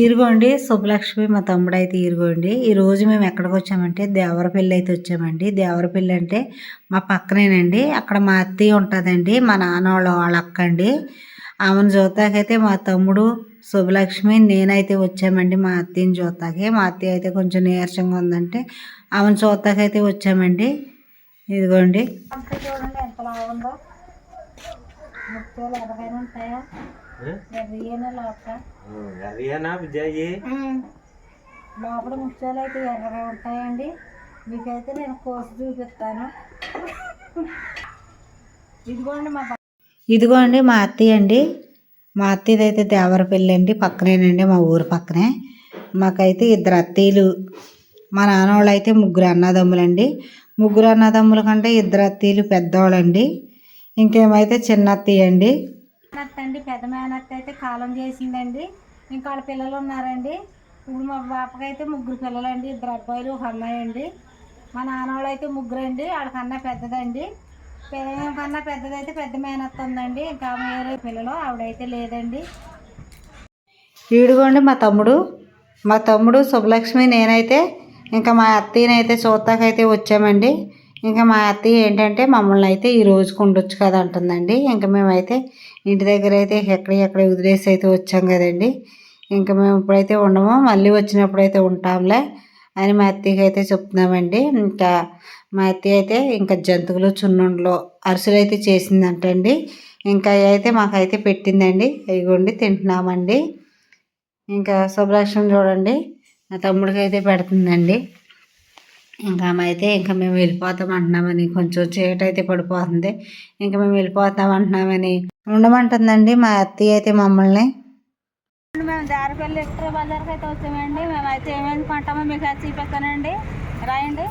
ఈరుగోండి శుభలక్ష్మి మా తమ్ముడు అయితే ఈరుగోండి ఈరోజు మేము ఎక్కడికి వచ్చామంటే దేవరపల్లి అయితే వచ్చామండి. దేవరపల్లి అంటే మా పక్కనేనండి. అక్కడ మా అత్తయ్య ఉంటుందండి మా నాన్న వాళ్ళ వాళ్ళ అక్క అండి ఆమెను చూస్తాకైతే మా తమ్ముడు శుభలక్ష్మి నేనైతే వచ్చామండి మా అత్తయ్యని చూస్తాకి మా అత్తయ్య అయితే కొంచెం నీరసంగా ఉందంటే ఆమెను చూతాకైతే వచ్చామండి. ఇదిగోండి. చూడండి ఎంత బాగుందో. ఉంటాయా ఎర్రయ్యనా విజయ్ లోపల ముత్యాలు అయితే ఎర్రగా ఉంటాయండి. మీకైతే నేను కోసి చూపిస్తాను. ఇదిగోండి మా ఇదిగోండి మా అత్తయ్య అండి. మా అత్తయ్యది అయితే దేవరపల్లి అండి పక్కనేనండి మా ఊరు పక్కనే. మాకైతే ఇద్దరు అత్తయ్యలు మా నాన్న వాళ్ళు అయితే ముగ్గురు అన్నదమ్ములండి ముగ్గురు అన్నదమ్ముల కంటే ఇద్దరు అత్తయ్యలు పెద్దవాళ్ళండి ఇంకేమైతే చిన్న అత్తయ్య అండి. మేనత్త అండి పెద్ద మేనత్త అయితే కాలం చేసిందండి. ఇంకా వాళ్ళ పిల్లలు ఉన్నారండి. ఇప్పుడు మా పాపకైతే ముగ్గురు పిల్లలండి ఇద్దరు అబ్బాయిలు ఒక అమ్మాయి అండి. మా నాన్నవాళ్ళు అయితే ముగ్గురు అండి వాళ్ళకన్నా పెద్దదండి పిల్లకన్నా పెద్దదైతే పెద్ద మేనత్త ఉందండి. ఇంకా వేరే పిల్లలు ఆవిడైతే లేదండి. ఈడుగోండి మా తమ్ముడు. మా తమ్ముడు శుభలక్ష్మి నేనైతే ఇంకా మా అత్తయ్యనైతే చూస్తాకైతే వచ్చామండి. ఇంకా మా అత్తయ్య ఏంటంటే మమ్మల్ని అయితే ఈ రోజుకు ఉండొచ్చు కదా అంటుందండి. ఇంకా మేమైతే ఇంటి దగ్గర అయితే ఎక్కడ ఎక్కడ వదిలేసి అయితే వచ్చాం కదండి. ఇంకా మేము ఇప్పుడైతే ఉండము మళ్ళీ వచ్చినప్పుడు అయితే ఉంటాంలే అని మా అత్తయ్యకి అయితే చెప్తున్నామండి. ఇంకా మా అత్తయ్య అయితే ఇంకా జంతువులు చున్నుండలు అరిసెలు అయితే చేసిందంటండి. ఇంకా అయితే మాకైతే పెట్టిందండి. ఇదిగోండి తింటున్నామండి. ఇంకా శుభ్రాక్షం చూడండి. నా తమ్ముడికి అయితే పెడుతుందండి. ఇంకా అయితే ఇంకా మేము వెళ్ళిపోతాం అంటున్నామని కొంచెం చీకటి అయితే పడిపోతుంది. ఇంకా మేము వెళ్ళిపోతాం అంటున్నామని ఉండమంటుందండి మా అత్తయ్య అయితే మమ్మల్ని. మేము దారిపల్లి ఎక్స్ట్రా బజార్కి అయితే వచ్చామండి. మేమైతే ఏమేమి కొంటామో మీకు అది చూపిస్తానండి. రాయండి.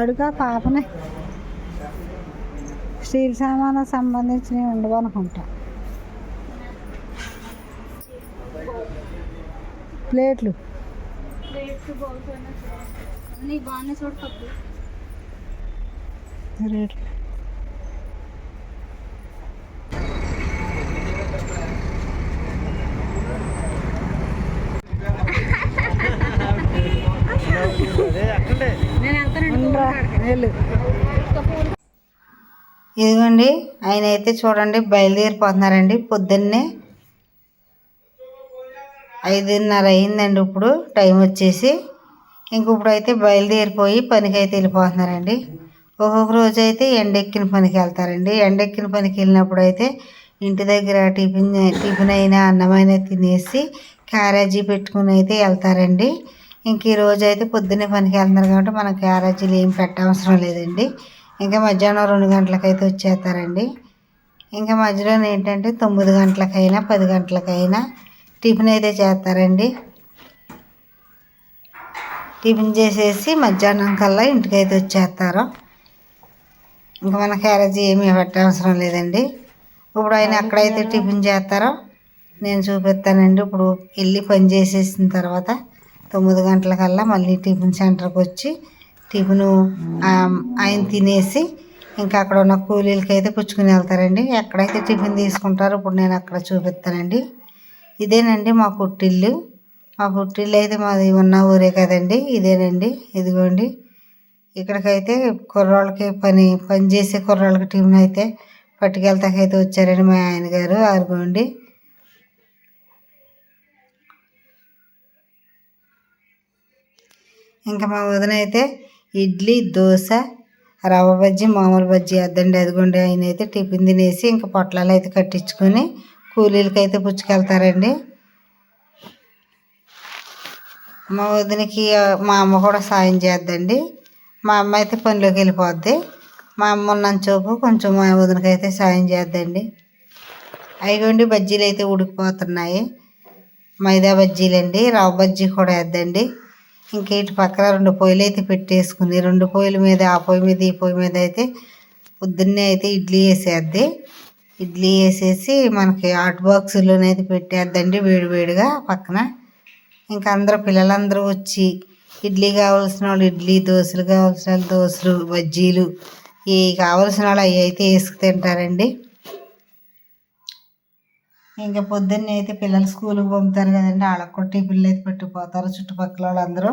అడుగా పాపనే. స్టీల్ సామాను సంబంధించినవి ఉండవు అనుకుంటా. ప్లేట్లు. రేట్లు ఇదిగోండి ఆయన అయితే చూడండి బయలుదేరిపోతున్నారండి. పొద్దున్నే ఐదున్నర అయిందండి ఇప్పుడు టైం వచ్చేసి. ఇంక ఇప్పుడు అయితే బయలుదేరిపోయి పనికి అయితే వెళ్ళిపోతున్నారండి. ఒక్కొక్క రోజు అయితే ఎండెక్కిన పనికి వెళ్తారండి. ఎండెక్కిన పనికి వెళ్ళినప్పుడు అయితే ఇంటి దగ్గర టిఫిన్ టిఫిన్ అయినా అన్నమైనా తినేసి క్యారేజీ పెట్టుకుని అయితే వెళ్తారండి. ఇంక ఈ రోజు అయితే పొద్దున్నే పనికి వెళ్తున్నారు కాబట్టి మనం క్యారేజీలు ఏం పెట్టవసరం లేదండి. ఇంకా మధ్యాహ్నం రెండు గంటలకైతే వచ్చేస్తారండి. ఇంకా మధ్యలో ఏంటంటే తొమ్మిది గంటలకైనా పది గంటలకైనా టిఫిన్ అయితే చేస్తారండి. టిఫిన్ చేసేసి మధ్యాహ్నం కల్లా ఇంటికైతే వచ్చేస్తారు. ఇంకా మన క్యారేజీ ఏమీ పెట్టవసరం లేదండి. ఇప్పుడు ఆయన ఎక్కడైతే టిఫిన్ చేస్తారో నేను చూపిస్తానండి. ఇప్పుడు వెళ్ళి పని చేసేసిన తర్వాత తొమ్మిది గంటలకల్లా మళ్ళీ టిఫిన్ సెంటర్కి వచ్చి టిఫిన్ ఆయన తినేసి ఇంకా అక్కడ ఉన్న కూలీలకి అయితే పుచ్చుకుని వెళ్తారండి. ఎక్కడైతే టిఫిన్ తీసుకుంటారో ఇప్పుడు నేను అక్కడ చూపిస్తానండి. ఇదేనండి మా పుట్టిల్లు మా పుట్టిల్లు అయితే మాది ఉన్న ఊరే కదండి. ఇదేనండి. ఇదిగోండి. ఇక్కడికైతే కుర్రాళ్ళకి పని పని చేసే కుర్రాళ్ళకి టిఫిన్ అయితే పట్టుకెళ్తాకైతే వచ్చారండి మా ఆయన గారు. ఆరుగోండి. ఇంకా మా వదిన అయితే ఇడ్లీ దోశ రవ్వ బజ్జీ మామూలు బజ్జీ అద్దండి అదిగోండి ఆయన అయితే టిఫిన్ తినేసి ఇంకా పొట్లాలు అయితే కట్టించుకొని కూలీలకి అయితే పుచ్చుకెళ్తారండి. మా వదినకి మా అమ్మ కూడా సాయం చేద్దండి. మా అమ్మ అయితే పనిలోకి వెళ్ళిపోద్ది. మా అమ్మ ఉన్న చూపు కొంచెం మా వదినకి అయితే సాయం చేద్దండి. అయిగోండి బజ్జీలు అయితే ఉడికిపోతున్నాయి. మైదా బజ్జీలండి రవ్వ బజ్జీ కూడా వేద్దండి. ఇంకా ఇటు పక్కన రెండు పొయ్యిలు అయితే పెట్టేసుకుని రెండు పొయ్యిల మీద ఆ పొయ్యి మీద ఈ పొయ్యి మీద అయితే పొద్దున్నే అయితే ఇడ్లీ వేసేద్ది. ఇడ్లీ వేసేసి మనకి హాట్ బాక్సుల్లోనైతే పెట్టేద్దండి వేడివేడిగా పక్కన. ఇంకా అందరూ పిల్లలందరూ వచ్చి ఇడ్లీ కావాల్సిన వాళ్ళు ఇడ్లీ దోశలు కావాల్సిన వాళ్ళు దోశలు బజ్జీలు ఈ కావాల్సిన వాళ్ళు అవి అయితే వేసుకు తింటారండి. ఇంకా పొద్దున్నే అయితే పిల్లలు స్కూల్కి పంపుతారు కదండి. వాళ్ళకి కూడా టిఫిన్లు అయితే పెట్టిపోతారు చుట్టుపక్కల వాళ్ళందరూ.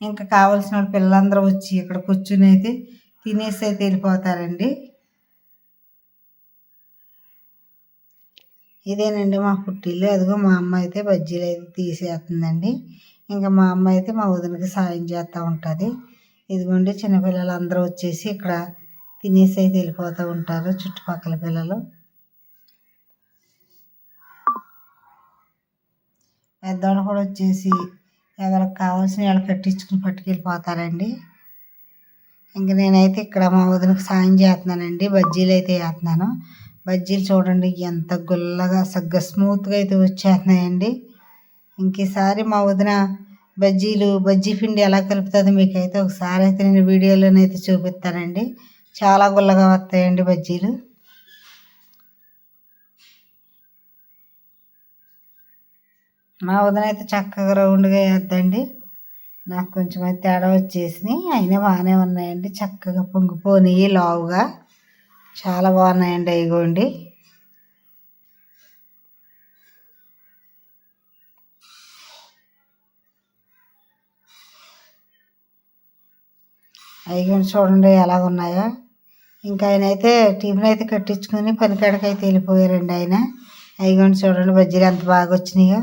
ఇంకా కావాల్సిన వాళ్ళు పిల్లలందరూ వచ్చి ఇక్కడ కూర్చుని అయితే తినేసి అయితే వెళ్ళిపోతారండి. ఇదేనండి మా పుట్టిల్లు. అదిగో మా అమ్మ అయితే బజ్జీలు అయితే తీసేస్తుందండి. ఇంకా మా అమ్మ అయితే మా వదినకి సాయం చేస్తూ ఉంటుంది. ఇదిగోండి చిన్నపిల్లలు అందరూ వచ్చేసి ఇక్కడ తినేసి అయితే వెళ్ళిపోతూ ఉంటారు చుట్టుపక్కల పిల్లలు. పెద్దవాళ్ళు కూడా వచ్చేసి ఎవరికి కావాల్సిన వాళ్ళు కట్టించుకుని పట్టుకెళ్ళిపోతారండి. ఇంక నేనైతే ఇక్కడ మా వదినకి సాయం చేస్తున్నానండి. బజ్జీలు అయితే వేస్తున్నాను. బజ్జీలు చూడండి ఎంత గుల్లగా సగ్గ స్మూత్గా అయితే వచ్చేస్తున్నాయండి. ఇంక ఈసారి మా వదిన బజ్జీలు బజ్జీ పిండి ఎలా కలుపుతుందో మీకైతే ఒకసారి అయితే నేను వీడియోలోనైతే చూపిస్తానండి. చాలా గుల్లగా వస్తాయండి బజ్జీలు. మా వదిన అయితే చక్కగా రౌండ్గా వేద్దండి నాకు కొంచెం అయితే తేడా వచ్చేసినాయి. అయినా బాగానే ఉన్నాయండి. చక్కగా పొంగిపోయినాయి లావుగా. చాలా బాగున్నాయండి అయిగోండి. అయిగోండి చూడండి ఎలా ఉన్నాయో ఇంకా ఆయన అయితే టీఫిన్ అయితే కట్టించుకుని పనికాడకైతే వెళ్ళిపోయారండి ఆయన. అయిగోండి చూడండి బజ్జీలు ఎంత బాగా వచ్చినాయో.